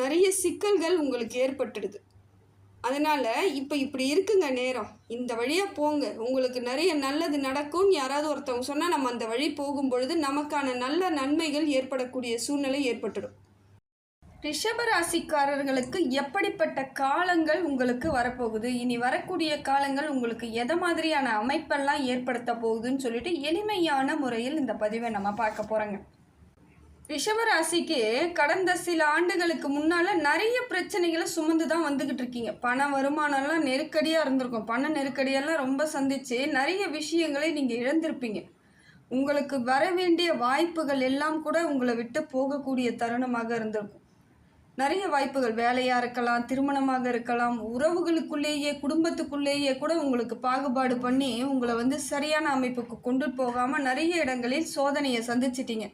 நிறைய சிக்கல்கள் உங்களுக்கு ஏற்பட்டுடுது. அதனால் இப்போ இப்படி இருக்குங்க நேரம். இந்த வழியாக போங்க. உங்களுக்கு நிறைய நல்லது நடக்கும்னு யாராவது ஒருத்தவங்க சொன்னால் நம்ம அந்த வழி போகும் பொழுது நமக்கான நல்ல நன்மைகள் ஏற்படக்கூடிய சூழ்நிலை ஏற்பட்டுடும். ரிஷபராசிக்காரர்களுக்கு எப்படிப்பட்ட காலங்கள் உங்களுக்கு வரப்போகுது? இனி வரக்கூடிய காலங்கள் உங்களுக்கு எதை மாதிரியான அமைப்பெல்லாம் ஏற்படுத்த போகுதுன்னு சொல்லிட்டு எளிமையான முறையில் இந்த பதிவை நம்ம பார்க்க போகிறோங்க ரிஷபராசிக்கு கடந்த சில ஆண்டுகளுக்கு முன்னால் நிறைய பிரச்சனைகளை சுமந்து தான் வந்துக்கிட்டு இருக்கீங்க. பண வருமானம்லாம் நெருக்கடியாக இருந்திருக்கும். பண நெருக்கடியெல்லாம் ரொம்ப சந்தித்து நிறைய விஷயங்களை நீங்கள் இழந்திருப்பீங்க. உங்களுக்கு வர வேண்டிய வாய்ப்புகள் எல்லாம் கூட உங்களை விட்டு போகக்கூடிய தருணமாக இருந்திருக்கும். நிறைய வாய்ப்புகள். வேலையாக இருக்கலாம் திருமணமாக இருக்கலாம் உறவுகளுக்குள்ளேயே குடும்பத்துக்குள்ளேயே கூட உங்களுக்கு பாகுபாடு பண்ணி உங்களை வந்து சரியான அமைப்புக்கு கொண்டு போகாமல் நிறைய இடங்களில் சோதனையை சந்திச்சிட்டிங்க.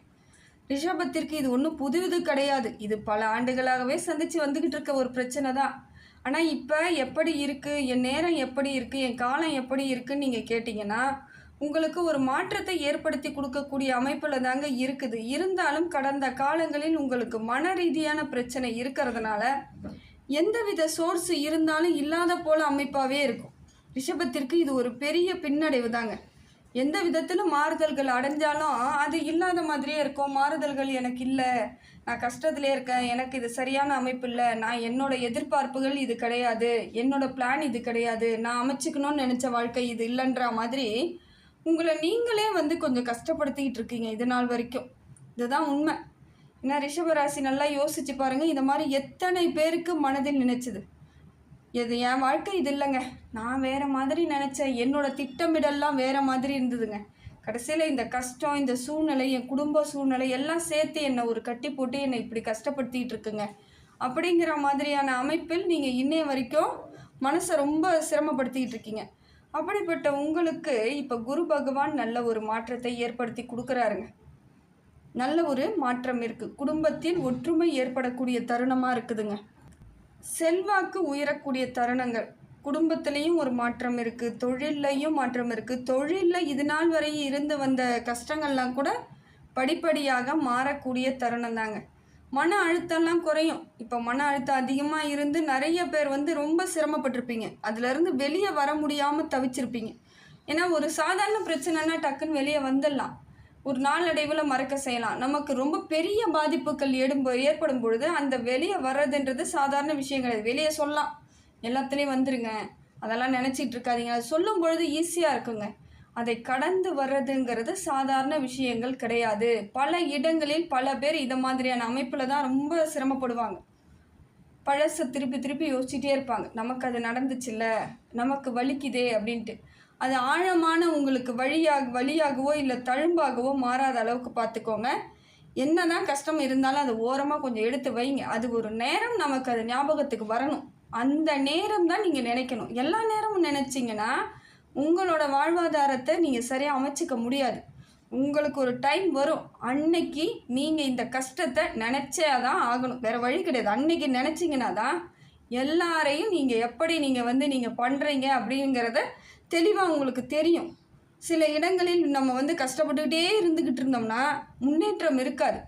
ரிஷபத்திற்கு இது ஒன்றும் புது இது கிடையாது. இது பல ஆண்டுகளாகவே சந்தித்து வந்துக்கிட்டு இருக்க ஒரு பிரச்சனை தான். ஆனால் இப்போ எப்படி இருக்குது என் நேரம் எப்படி இருக்குது என் காலம் எப்படி இருக்குன்னு நீங்கள் கேட்டிங்கன்னா உங்களுக்கு ஒரு மாற்றத்தை ஏற்படுத்தி கொடுக்கக்கூடிய அமைப்பில் தாங்க இருக்குது. இருந்தாலும் கடந்த காலங்களில் உங்களுக்கு மன ரீதியான பிரச்சனை இருக்கிறதுனால எந்தவித சோர்ஸ் இருந்தாலும் இல்லாத போல அமைப்பாகவே இருக்கும். ரிஷபத்திற்கு இது ஒரு பெரிய பின்னடைவு தாங்க. எந்த விதத்திலும் மாறுதல்கள் அடைஞ்சாலும் அது இல்லாத மாதிரியே இருக்கும். மாறுதல்கள் எனக்கு இல்லை. நான் கஷ்டத்திலே இருக்கேன். எனக்கு இது சரியான அமைப்பு இல்லை. நான் என்னோட எதிர்பார்ப்புகள் இது கிடையாது. என்னோட பிளான் இது கிடையாது. நான் அமைச்சுக்கணும்னு நினச்ச வாழ்க்கை இது இல்லைன்ற மாதிரி உங்களை நீங்களே வந்து கொஞ்சம் கஷ்டப்படுத்திக்கிட்டு இருக்கீங்க இது நாள் வரைக்கும். இதுதான் உண்மை. ஏன்னா ரிஷபராசி நல்லா யோசிச்சு பாருங்க. இந்த மாதிரி எத்தனை பேருக்கு மனதில் நினைச்சது? இது என் வாழ்க்கை இது இல்லைங்க. நான் வேறு மாதிரி நினச்சேன் என்னோட திட்டமிடல்லாம் வேறு மாதிரி இருந்ததுங்க. கடைசியில் இந்த கஷ்டம் இந்த சூழ்நிலை என் குடும்ப சூழ்நிலை எல்லாம் சேர்த்து என்னை ஒரு கட்டி போட்டு என்னை இப்படி கஷ்டப்படுத்திட்டு இருக்குங்க. அப்படிங்கிற மாதிரியான அமைப்பில் நீங்கள் இன்னைய வரைக்கும் மனசை ரொம்ப சிரமப்படுத்திக்கிட்டு இருக்கீங்க. அப்படிப்பட்ட உங்களுக்கு இப்போ குரு பகவான் நல்ல ஒரு மாற்றத்தை ஏற்படுத்தி கொடுக்குறாருங்க. நல்ல ஒரு மாற்றம் இருக்குது குடும்பத்தில் ஒற்றுமை ஏற்படக்கூடிய தருணமாக இருக்குதுங்க. செல்வாக்கு உயரக்கூடிய தருணங்கள். குடும்பத்திலையும் ஒரு மாற்றம் இருக்குது தொழில்லையும் மாற்றம் இருக்குது தொழிலில் இது நாள் வரை இருந்து வந்த கஷ்டங்கள்லாம் கூட படிப்படியாக மாறக்கூடிய தருணம் தாங்க. மன அழுத்தம்லாம் குறையும். இப்போ மன அழுத்தம் அதிகமாக இருந்து நிறைய பேர் வந்து ரொம்ப சிரமப்பட்டிருப்பீங்க. அதுலேருந்து வெளியே வர முடியாமல் தவிச்சிருப்பீங்க. ஏன்னா ஒரு சாதாரண பிரச்சனைனா டக்குன்னு வெளியே வந்துடலாம். ஒரு நாளடைவில் மறக்க செய்யலாம். நமக்கு ரொம்ப பெரிய பாதிப்புகள் ஏடும் ஏற்படும் பொழுது அந்த வெளியே வர்றதுன்றது சாதாரண விஷயம் கிடையாது வெளியே சொல்லலாம். எல்லாத்துலேயும் வந்துருங்க. அதெல்லாம் நினச்சிட்டு இருக்காதீங்க. அது சொல்லும் பொழுது ஈஸியாக இருக்குங்க. அதை கடந்து வர்றதுங்கிறது சாதாரண விஷயங்கள் கிடையாது. பல இடங்களில் பல பேர் இதை மாதிரியான அமைப்பில் தான் ரொம்ப சிரமப்படுவாங்க. பழசை திருப்பி திருப்பி யோசிச்சுட்டே இருப்பாங்க. நமக்கு அது நடந்துச்சுல்ல? நமக்கு வலிக்குதே அப்படின்ட்டு. அது ஆழமான உங்களுக்கு வழியாக வழியாகவோ இல்லை தழும்பாகவோ மாறாத அளவுக்கு பார்த்துக்கோங்க. என்ன தான் கஷ்டம் இருந்தாலும் அதை ஓரமாக கொஞ்சம் எடுத்து வைங்க. அது ஒரு நேரம் நமக்கு அது ஞாபகத்துக்கு வரணும். அந்த நேரம் தான் நீங்கள் நினைக்கணும். எல்லா நேரமும் நினச்சிங்கன்னா உங்களோட வாழ்வாதாரத்தை நீங்கள் சரியாக அமைச்சிக்க முடியாது. உங்களுக்கு ஒரு டைம் வரும். அன்னைக்கு நீங்கள் இந்த கஷ்டத்தை நினச்சே தான் ஆகணும். வேறு வழி கிடையாது. அன்னைக்கு நினச்சிங்கன்னா தான் எல்லாரையும் நீங்கள் எப்படி நீங்கள் வந்து நீங்கள் பண்ணுறீங்க அப்படிங்கிறத தெளிவாக உங்களுக்கு தெரியும். சில இடங்களில் நம்ம வந்து கஷ்டப்பட்டுக்கிட்டே இருந்துக்கிட்டு இருந்தோம்னா முன்னேற்றம் இருக்காது.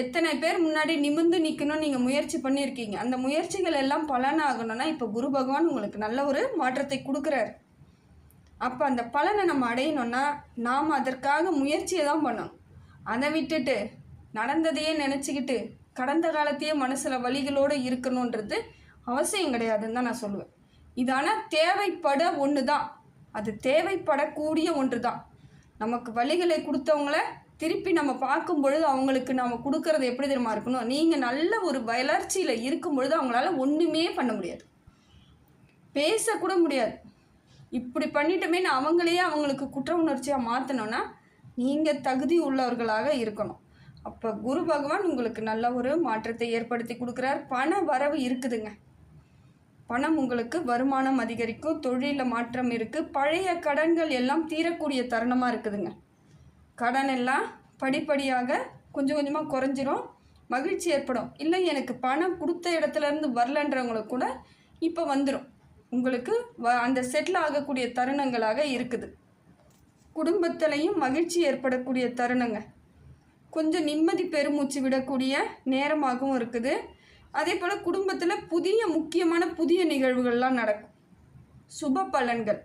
எத்தனை பேர் முன்னாடி நிமிர்ந்து நிற்கணும்னு நீங்கள் முயற்சி பண்ணியிருக்கீங்க. அந்த முயற்சிகள் எல்லாம் பலனாகணும்னா இப்போ குரு பகவான் உங்களுக்கு நல்ல ஒரு மாற்றத்தை கொடுக்குறாரு. அப்போ அந்த பலனை நம்ம அடையணும்னா நாம் அதற்காக முயற்சியை தான் பண்ணணும். அதை விட்டுட்டு நடந்ததையே நினச்சிக்கிட்டு கடந்த காலத்தையே மனசில் வழிகளோடு இருக்கணுன்றது அவசியம் கிடையாதுன்னு தான் நான் சொல்லுவேன். இது ஆனால் தேவைப்பட ஒன்று தான் அது தேவைப்படக்கூடிய ஒன்று தான் நமக்கு வழிகளை கொடுத்தவங்கள திருப்பி நம்ம பார்க்கும் பொழுது அவங்களுக்கு நாம் கொடுக்கறது எப்படி தெரியுமா இருக்கணும்? நீங்கள் நல்ல ஒரு வளர்ச்சியில் இருக்கும் பொழுது அவங்களால ஒன்றுமே பண்ண முடியாது. பேசக்கூட முடியாது. இப்படி பண்ணிட்டோமேன்னு அவங்களையே அவங்களுக்கு குற்ற உணர்ச்சியாக மாற்றணும்னா நீங்கள் தகுதி உள்ளவர்களாக இருக்கணும். அப்போ குரு பகவான் உங்களுக்கு நல்ல ஒரு மாற்றத்தை ஏற்படுத்தி கொடுக்குறார். பண வரவு இருக்குதுங்க. பணம் உங்களுக்கு வருமானம் அதிகரிக்கும் தொழிலில் மாற்றம் இருக்குது பழைய கடன்கள் எல்லாம் தீரக்கூடிய தருணமாக இருக்குதுங்க. கடன் எல்லாம் படிப்படியாக கொஞ்சம் கொஞ்சமாக குறைஞ்சிரும் மகிழ்ச்சி ஏற்படும். இல்லை எனக்கு பணம் கொடுத்த இடத்துல இருந்து வரலன்றவங்களுக்கு கூட இப்போ வந்துடும் உங்களுக்கு வ அந்த செட்டில் ஆகக்கூடிய தருணங்களாக இருக்குது. குடும்பத்திலையும் மகிழ்ச்சி ஏற்படக்கூடிய தருணங்க. கொஞ்சம் நிம்மதி பெருமூச்சு விடக்கூடிய நேரமாகவும் இருக்குது. அதே போல் குடும்பத்தில் புதிய முக்கியமான புதிய நிகழ்வுகள்லாம் நடக்கும். சுப பலன்கள்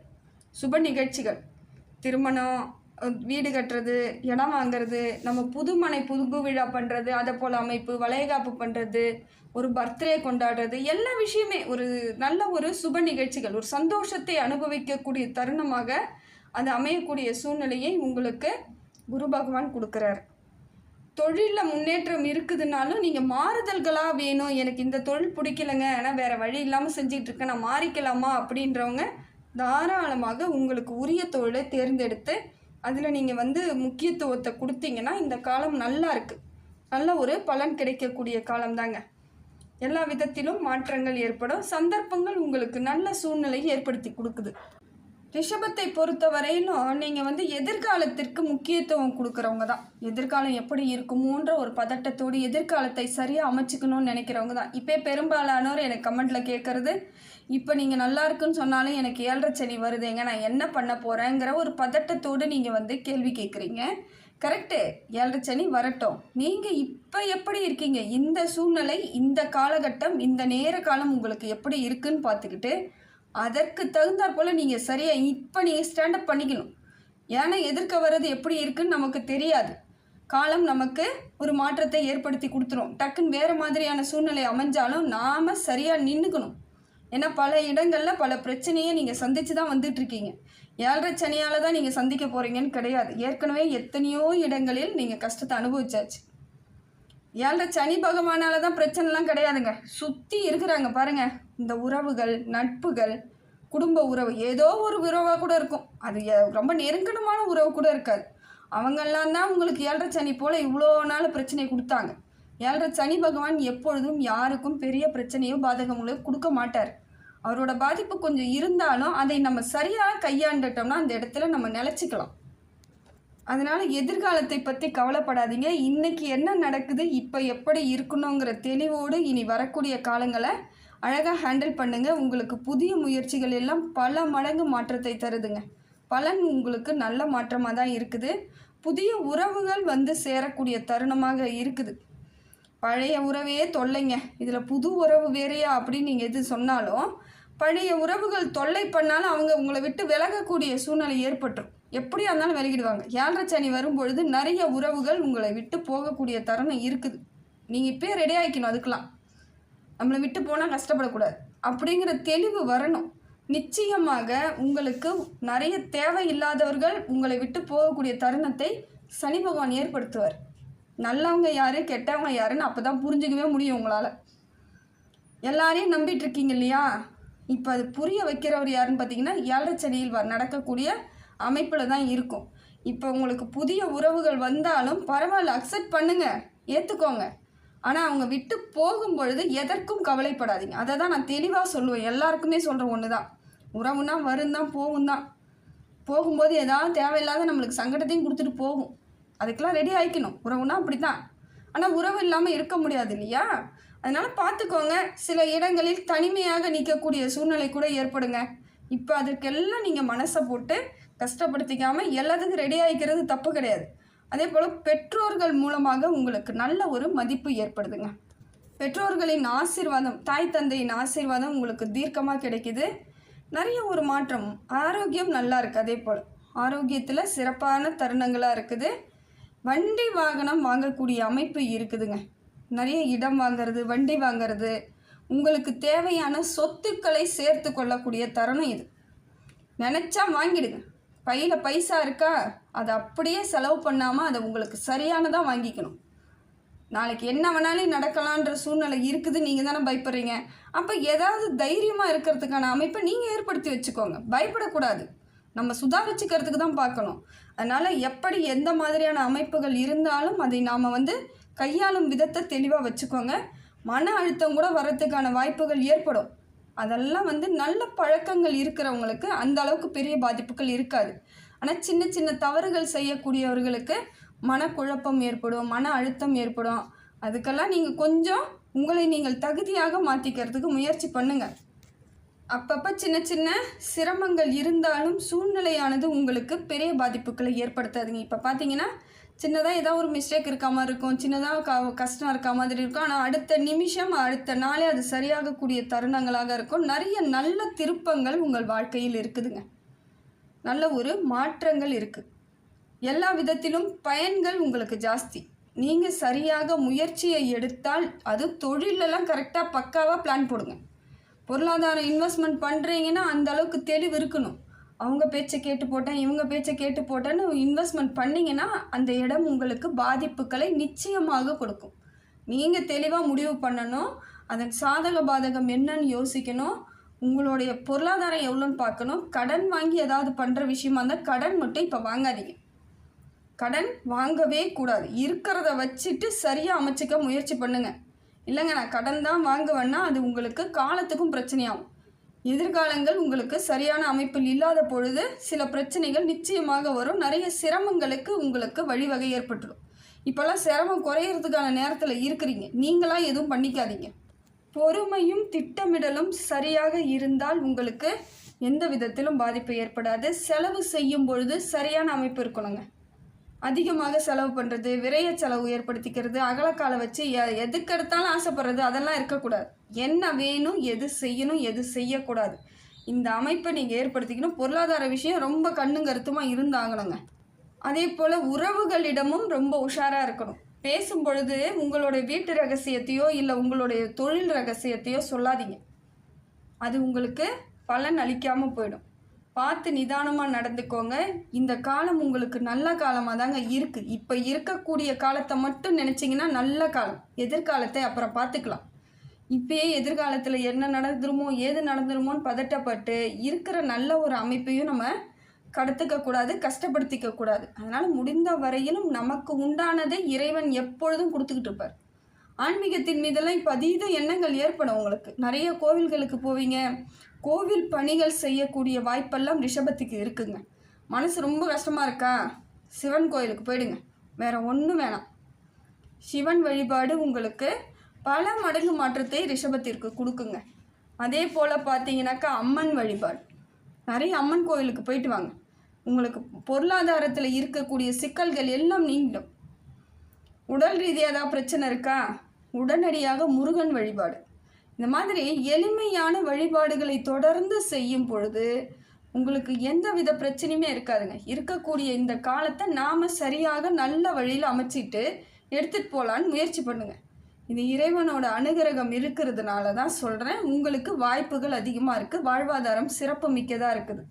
சுப நிகழ்ச்சிகள். திருமணம் வீடு கட்டுறது இடம் வாங்குறது நம்ம புதுமனை புது விழா பண்ணுறது அதை போல் அமைப்பு வளையகாப்பு பண்ணுறது ஒரு பர்த்டே கொண்டாடுறது எல்லா விஷயமே ஒரு நல்ல ஒரு சுப நிகழ்ச்சிகள் ஒரு சந்தோஷத்தை அனுபவிக்கக்கூடிய தருணமாக அது அமையக்கூடிய சூழ்நிலையை உங்களுக்கு குரு பகவான் கொடுக்குறாரு. தொழிலில் முன்னேற்றம் இருக்குதுனாலும் நீங்கள் மாறுதல்களாக வேணும். எனக்கு இந்த தொழில் பிடிக்கலங்க. ஆனால் வேறு வழி இல்லாமல் செஞ்சிகிட்டு இருக்கேன் நான் மாறிக்கலாமா அப்படின்றவங்க தாராளமாக உங்களுக்கு உரிய தொழிலை தேர்ந்தெடுத்து அதில் நீங்கள் வந்து முக்கியத்துவத்தை கொடுத்தீங்கன்னா இந்த காலம் நல்லா இருக்குது நல்ல ஒரு பலன் கிடைக்கக்கூடிய காலம்தாங்க. எல்லா விதத்திலும் மாற்றங்கள் ஏற்படும். சந்தர்ப்பங்கள் உங்களுக்கு நல்ல சூழ்நிலையை ஏற்படுத்தி கொடுக்குது. ரிஷபத்தை பொறுத்த வரையிலும் நீங்கள் வந்து எதிர்காலத்திற்கு முக்கியத்துவம் கொடுக்குறவங்க தான். எதிர்காலம் எப்படி இருக்குமோன்ற ஒரு பதட்டத்தோடு எதிர்காலத்தை சரியாக அமைச்சுக்கணும்னு நினைக்கிறவங்க தான். இப்போ பெரும்பாலானோர் எனக்கு கமெண்ட்டில் கேட்குறது இப்போ நீங்கள் நல்லா இருக்குன்னு சொன்னாலும் எனக்கு ஏழரை சனி வருதுங்க நான் என்ன பண்ண போகிறேங்கிற ஒரு பதட்டத்தோடு நீங்கள் வந்து கேள்வி கேட்குறீங்க. கரெக்டு ஏழரை சனி வரட்டும். நீங்கள் இப்போ எப்படி இருக்கீங்க? இந்த சூழ்நிலை இந்த காலகட்டம் இந்த நேர காலம் உங்களுக்கு எப்படி இருக்குன்னு பார்த்துக்கிட்டு அதற்கு தகுந்தாற் போல் நீங்கள் சரியாக இப்போ நீங்கள் ஸ்டாண்டப் பண்ணிக்கணும். ஏன்னா எதிர்க்க வர்றது எப்படி இருக்குன்னு நமக்கு தெரியாது. காலம் நமக்கு ஒரு மாற்றத்தை ஏற்படுத்தி கொடுத்துரும். டக்குன்னு வேறு மாதிரியான சூழ்நிலை அமைஞ்சாலும் நாம் சரியாக நின்றுக்கணும் ஏன்னா பல இடங்களில் பல பிரச்சனையை நீங்கள் சந்தித்து தான் வந்துட்டுருக்கீங்க. ஏழரை சனியால் தான் நீங்கள் சந்திக்க போகிறீங்கன்னு கிடையாது. ஏற்கனவே எத்தனையோ இடங்களில் நீங்கள் கஷ்டத்தை அனுபவிச்சாச்சு. ஏழரை சனி பகவானால தான் பிரச்சனைலாம் கிடையாதுங்க. சுற்றி இருக்கிறாங்க பாருங்க. இந்த உறவுகள் நட்புகள் குடும்ப உறவு ஏதோ ஒரு உறவாக கூட இருக்கும். அது ரொம்ப நெருங்கடமான உறவு கூட இருக்காது. அவங்கெல்லாம் தான் உங்களுக்கு ஏழரை சனி போல் இவ்வளோ நாள் பிரச்சனை கொடுத்தாங்க. ஏழரை சனி பகவான் எப்பொழுதும் யாருக்கும் பெரிய பிரச்சனையோ பாதகங்களோ கொடுக்க மாட்டார். அவரோட பாதிப்பு கொஞ்சம் இருந்தாலும் அதை நம்ம சரியாக கையாண்டுட்டோம்னா அந்த இடத்துல நம்ம நிலச்சிக்கலாம். அதனால் எதிர்காலத்தை பற்றி கவலைப்படாதீங்க. இன்றைக்கி என்ன நடக்குது இப்போ எப்படி இருக்கணுங்கிற தெளிவோடு இனி வரக்கூடிய காலங்களை அழகாக ஹேண்டில் பண்ணுங்கள் உங்களுக்கு புதிய முயற்சிகள் எல்லாம் பல மடங்கு மாற்றத்தை தருதுங்க. பலன் உங்களுக்கு நல்ல மாற்றமாக தான் இருக்குது. புதிய உறவுகள் வந்து சேரக்கூடிய தருணமாக இருக்குது. பழைய உறவே தொல்லைங்க. இதில் புது உறவு வேறையா அப்படின்னு நீங்கள் எது சொன்னாலும் பழைய உறவுகள் தொல்லை பண்ணாலும் அவங்க உங்களை விட்டு விலகக்கூடிய சூழ்நிலை ஏற்பட்டுரும். எப்படியா இருந்தாலும் விலகிடுவாங்க. ஏழரை சனி வரும்பொழுது நிறைய உறவுகள் உங்களை விட்டு போகக்கூடிய தருணம் இருக்குது. நீங்கள் இப்போயே ரெடி ஆகிக்கணும் அதுக்கெலாம் நம்மளை விட்டு போனால் கஷ்டப்படக்கூடாது. அப்படிங்கிற தெளிவு வரணும். நிச்சயமாக உங்களுக்கு நிறைய தேவையில்லாதவர்கள் உங்களை விட்டு போகக்கூடிய தருணத்தை சனி பகவான் ஏற்படுத்துவார். நல்லவங்க யார் கெட்டவங்க யாருன்னு அப்போ தான் புரிஞ்சுக்கவே முடியும் உங்களால். எல்லாரையும் நம்பிட்டு இருக்கீங்க இல்லையா? இப்போ அது புரிய வைக்கிறவர் யாருன்னு பார்த்தீங்கன்னா ஏழரை சனியில் வ- நடக்கக்கூடிய அமைப்பில் தான் இருக்கும். இப்போ உங்களுக்கு புதிய உறவுகள் வந்தாலும் பரவாயில்ல அக்செப்ட் பண்ணுங்கள் ஏற்றுக்கோங்க ஆனால் அவங்க விட்டு போகும் பொழுது எதற்கும் கவலைப்படாதீங்க. அதை தான் நான் தெளிவாக சொல்லுவேன். எல்லாருக்குமே சொல்கிற ஒன்று தான் உறவுனா வரும் தான் போகும் தான். போகும்போது ஏதாவது தேவையில்லாத நம்மளுக்கு சங்கடத்தையும் கொடுத்துட்டு போகும். அதுக்கெல்லாம் ரெடி ஆகிக்கணும் உறவுனா அப்படி தான் ஆனால் உறவு இல்லாமல் இருக்க முடியாது இல்லையா? அதனால் பார்த்துக்கோங்க சில இடங்களில் தனிமையாக நிற்கக்கூடிய சூழ்நிலை கூட ஏற்படுங்க. இப்போ அதுக்கெல்லாம் நீங்கள் மனசை போட்டு கஷ்டப்படுத்திக்காமல் எல்லாத்துக்கும் ரெடி ஆகிக்கிறது தப்பு கிடையாது. அதே போல் பெற்றோர்கள் மூலமாக உங்களுக்கு நல்ல ஒரு மதிப்பு ஏற்படுதுங்க. பெற்றோர்களின் ஆசீர்வாதம் தாய் தந்தையின் ஆசீர்வாதம் உங்களுக்கு தீர்க்கமாக கிடைக்குது. நிறைய ஒரு மாற்றம். ஆரோக்கியம் நல்லா இருக்குது அதே போல் ஆரோக்கியத்தில் சிறப்பான தருணங்களாக இருக்குது. வண்டி வாகனம் வாங்கக்கூடிய அமைப்பு இருக்குதுங்க. நிறைய இடம் வாங்கிறது வண்டி வாங்கிறது உங்களுக்கு தேவையான சொத்துக்களை சேர்த்து கொள்ளக்கூடிய தருணம் இது. நினச்சா வாங்கிடுங்க. பையில் பைசா இருக்கா? அதை அப்படியே செலவு பண்ணாமல் அதை உங்களுக்கு சரியானதாக வாங்கிக்கணும். நாளைக்கு என்ன வேணாலும் நடக்கலான்ற சூழ்நிலை இருக்குது நீங்கள் தானே பயப்படுறீங்க. அப்போ ஏதாவது தைரியமாக இருக்கிறதுக்கான அமைப்பை நீங்கள் ஏற்படுத்தி வச்சுக்கோங்க. பயப்படக்கூடாது. நம்ம சுதாரிச்சுக்கிறதுக்கு தான் பார்க்கணும். அதனால் எப்படி எந்த மாதிரியான அமைப்புகள் இருந்தாலும் அதை நாம் வந்து கையாளும் விதத்தை தெளிவாக வச்சுக்கோங்க. மன அழுத்தம் கூட வர்றதுக்கான வாய்ப்புகள் ஏற்படும். அதெல்லாம் வந்து நல்ல பழக்கங்கள் இருக்கிறவங்களுக்கு அந்த அளவுக்கு பெரிய பாதிப்புகள் இருக்காது. ஆனால் சின்ன சின்ன தவறுகள் செய்யக்கூடியவர்களுக்கு மனக்குழப்பம் ஏற்படும் மன அழுத்தம் ஏற்படும். அதுக்கெல்லாம் நீங்கள் கொஞ்சம் உங்களை நீங்கள் தகுதியாக மாற்றிக்கிறதுக்கு முயற்சி பண்ணுங்கள் அப்பப்போ சின்ன சின்ன சிரமங்கள் இருந்தாலும் சூழ்நிலையானது உங்களுக்கு பெரிய பாதிப்புகளை ஏற்படுத்தாதுங்க. இப்போ பார்த்தீங்கன்னா சின்னதாக ஏதாவது ஒரு மிஸ்டேக் இருக்க மாதிரி இருக்கும். சின்னதாக க கஷ்டம் இருக்க மாதிரி இருக்கும். ஆனால் அடுத்த நிமிஷம் அடுத்த நாளே அது சரியாகக்கூடிய தருணங்களாக இருக்கும். நிறைய நல்ல திருப்பங்கள் உங்கள் வாழ்க்கையில் இருக்குதுங்க. நல்ல ஒரு மாற்றங்கள் இருக்குது எல்லா விதத்திலும் பயன்கள் உங்களுக்கு ஜாஸ்தி. நீங்கள் சரியாக முயற்சியை எடுத்தால் அது தொழிலெல்லாம் கரெக்டாக பக்காவாக பிளான் போடுங்க. பொருளாதாரம் இன்வெஸ்ட்மெண்ட் பண்ணுறீங்கன்னா அந்த அளவுக்கு தெளிவு இருக்கணும். அவங்க பேச்சை கேட்டு போட்டேன் இவங்க பேச்சை கேட்டு போட்டேன்னு இன்வெஸ்ட்மெண்ட் பண்ணிங்கன்னா அந்த இடம் உங்களுக்கு பாதிப்புகளை நிச்சயமாக கொடுக்கும். நீங்கள் தெளிவாக முடிவு பண்ணணும். அதன் சாதக பாதகம் என்னன்னு யோசிக்கணும். உங்களுடைய பொருளாதாரம் எவ்வளோன்னு பார்க்கணும். கடன் வாங்கி ஏதாவது பண்ணுற விஷயமா இருந்தால் கடன் மட்டும் இப்போ வாங்காதீங்க. கடன் வாங்கவே கூடாது. இருக்கிறத வச்சுட்டு சரியாக அமைச்சிக்க முயற்சி பண்ணுங்க. இல்லைங்க நான் கடன் தான் வாங்குவேன்னா அது உங்களுக்கு காலத்துக்கும் பிரச்சனையாகும். எதிர்காலங்கள் உங்களுக்கு சரியான அமைப்பில் இல்லாத பொழுது சில பிரச்சனைகள் நிச்சயமாக வரும். நிறைய சிரமங்களுக்கு உங்களுக்கு வழிவகை ஏற்பட்டுடும் இப்போல்லாம் சிரமம் குறையிறதுக்கான நேரத்தில் இருக்கிறீங்க. நீங்களாக எதுவும் பண்ணிக்காதீங்க. பொறுமையும் திட்டமிடலும் சரியாக இருந்தால் உங்களுக்கு எந்த விதத்திலும் பாதிப்பு ஏற்படாது. செலவு செய்யும் பொழுது சரியான அமைப்பு இருக்கணுங்க. அதிகமாக செலவு பண்ணுறது விரைய செலவு ஏற்படுத்திக்கிறது அகலக்காலை வச்சு எ எதுக்கு எடுத்தாலும் ஆசைப்படுறது அதெல்லாம் இருக்கக்கூடாது. என்ன வேணும் எது செய்யணும் எது செய்யக்கூடாது. இந்த அமைப்பை நீங்கள் ஏற்படுத்திக்கணும். பொருளாதார விஷயம் ரொம்ப கண்ணும் கருத்துமாக இருந்தாங்கணுங்க அதே போல் உறவுகளிடமும் ரொம்ப உஷாராக இருக்கணும். பேசும் பொழுது உங்களுடைய வீட்டு ரகசியத்தையோ இல்லை உங்களுடைய தொழில் ரகசியத்தையோ சொல்லாதீங்க. அது உங்களுக்கு பலன் அளிக்காமல் போயிடும். பார்த்து நிதானமாக நடந்துக்கோங்க. இந்த காலம் உங்களுக்கு நல்ல காலமாக தாங்க இருக்குது இப்போ இருக்கக்கூடிய காலத்தை மட்டும் நினச்சிங்கன்னா நல்ல காலம். எதிர்காலத்தை அப்புறம் பார்த்துக்கலாம். இப்பயே எதிர்காலத்தில் என்ன நடந்துருமோ ஏது நடந்துருமோன்னு பதட்டப்பட்டு இருக்கிற நல்ல ஒரு அமைப்பையும் நம்ம கடத்துக்க கூடாது கஷ்டப்படுத்திக்க கூடாது. அதனால் முடிந்த வரையிலும் நமக்கு உண்டானதை இறைவன் எப்பொழுதும் கொடுத்துக்கிட்டு இருப்பார். ஆன்மீகத்தின் மீதெல்லாம் இப்போ அதீத எண்ணங்கள் ஏற்படும் உங்களுக்கு. நிறைய கோவில்களுக்கு போவீங்க. கோவில் பணிகள் செய்யக்கூடிய வாய்ப்பெல்லாம் ரிஷபத்துக்கு இருக்குங்க. மனசு ரொம்ப கஷ்டமாக இருக்கா? சிவன் கோயிலுக்கு போயிடுங்க. வேற ஒன்றும் வேணாம். சிவன் வழிபாடு உங்களுக்கு பல மடங்கு மாற்றத்தை ரிஷபத்திற்கு கொடுக்குங்க. அதே போல் பார்த்தீங்கன்னாக்கா அம்மன் வழிபாடு. நிறைய அம்மன் கோயிலுக்கு போயிட்டு வாங்க. உங்களுக்கு பொருளாதாரத்தில் இருக்கக்கூடிய சிக்கல்கள் எல்லாம் நீங்கிடும். உடல் ரீதியாக ஏதாவது பிரச்சனை இருக்கா? உடனடியாக முருகன் வழிபாடு. இந்த மாதிரி எளிமையான வழிபாடுகளை தொடர்ந்து செய்யும் பொழுது உங்களுக்கு எந்த வித பிரச்சனையுமே இருக்காதுங்க. இருக்கக்கூடிய இந்த காலத்தை நாம் சரியாக நல்ல வழியில் அமைச்சிட்டு எடுத்துகிட்டு போகலான்னு முயற்சி பண்ணுங்கள் இது இறைவனோட அனுகிரகம் இருக்கிறதுனால தான் சொல்கிறேன் உங்களுக்கு வாய்ப்புகள் அதிகமாக இருக்குது வாழ்வாதாரம் சிறப்பு மிக்கதாக இருக்குது.